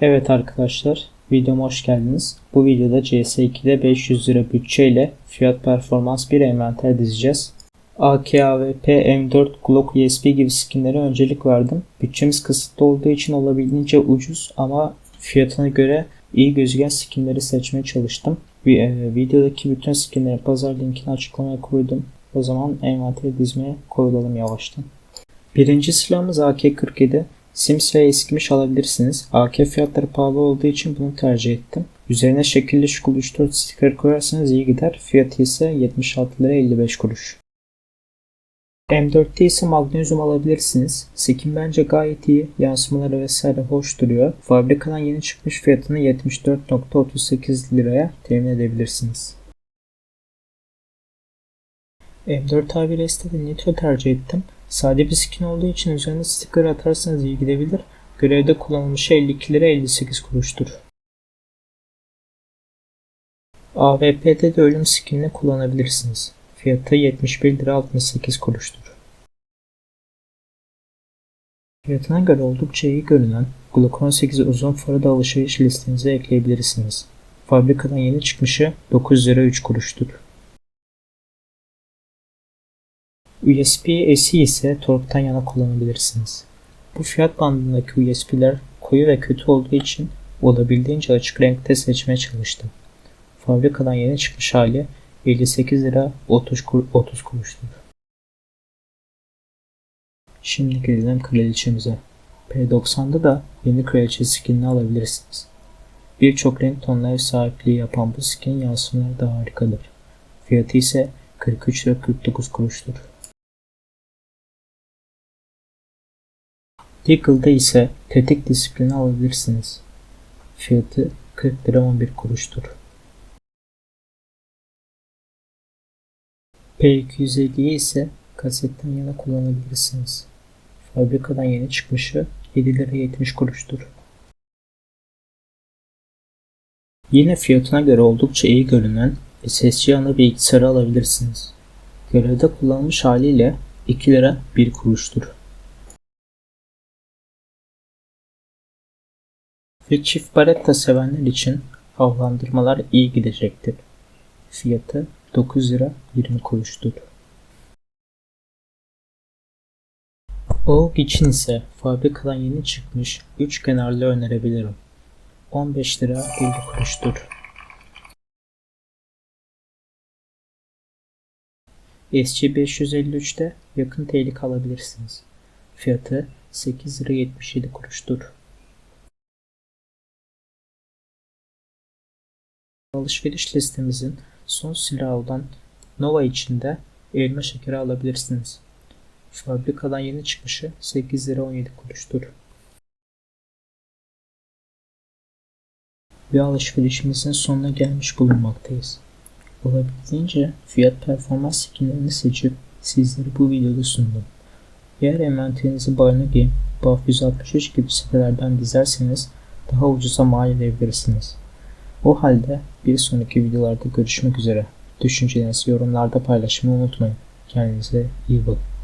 Evet arkadaşlar, videoma hoş geldiniz. Bu videoda CS2'de 500 lira bütçeyle fiyat performans bir envanter dizeceğiz. AK, AWP, M4, Glock, USB gibi skinlere öncelik verdim. Bütçemiz kısıtlı olduğu için olabildiğince ucuz ama fiyatına göre iyi gözüken skinleri seçmeye çalıştım. E, Videodaki bütün skinlerin pazar linkini açıklamaya koydum. O zaman envanteri dizmeye koyulalım yavaştan. Birinci silahımız AK-47. Sims ve eskimiş alabilirsiniz. AK fiyatları pahalı olduğu için bunu tercih ettim. Üzerine şekilli şukul 3-4 sticker koyarsanız iyi gider. Fiyatı ise 76 lira 55 kuruş. M4'te ise magnezyum alabilirsiniz. Skin bence gayet iyi. Yansımaları vesaire hoş duruyor. Fabrikadan yeni çıkmış fiyatını 74.38 liraya temin edebilirsiniz. M4 A1S'te de Nitro tercih ettim. Sade bir skin olduğu için üzerine sticker atarsanız iyi gidebilir. Görevde kullanılmış 52 lira 58 kuruştur. AWP'de de ölüm skinini kullanabilirsiniz. Fiyatı 71 lira 68 kuruştur. Fiyatına göre oldukça iyi görünen Glock 18 uzun farı da alışveriş listenize ekleyebilirsiniz. Fabrikadan yeni çıkmışı 9 lira 3 kuruştur. USB-C ise torktan yana kullanabilirsiniz. Bu fiyat bandındaki USB'ler koyu ve kötü olduğu için olabildiğince açık renkte seçmeye çalıştım. Fabrikadan yeni çıkmış hali 58 lira 30, kur, 30 kuruştur. Şimdi gelelim kraliçemize. P90'da da yeni kraliçe skinini alabilirsiniz. Birçok renk tonuna sahipliği yapan bu skin yansımaları da harikadır. Fiyatı ise 43 lira 49 kuruştur. Deagle'da ise tetik disiplini alabilirsiniz. Fiyatı 40 lira 11 kuruştur. P250'yi ise kasetten yana kullanabilirsiniz. Fabrikadan yeni çıkmışı 7 lira 70 kuruştur. Yine fiyatına göre oldukça iyi görünen SSC ana bilgisayarı alabilirsiniz. Görevde kullanılmış haliyle 2 lira 1 kuruştur. Ve çift baretta sevenler için havalandırmalar iyi gidecektir. Fiyatı 9 lira 20 kuruştur. OG için ise fabrikadan yeni çıkmış 3 kenarlı önerebilirim. 15 lira 50 kuruştur. SC553'te yakın tehlike alabilirsiniz. Fiyatı 8 lira 77 kuruştur. Alışveriş listemizin son silahı olan Nova içinde elma şekeri alabilirsiniz. Fabrikadan yeni çıkışı 8 lira 17 kuruştur. Ve alışverişimizin sonuna gelmiş bulunmaktayız. Olabildiğince fiyat performans skinlerini seçip sizlere bu videoda sundum. Eğer envanterinizi Barna Game, Buff 163 gibi sitelerden dizerseniz daha ucuza mal edebilirsiniz. O halde bir sonraki videolarda görüşmek üzere. Düşüncelerinizi yorumlarda paylaşmayı unutmayın. Kendinize iyi bakın.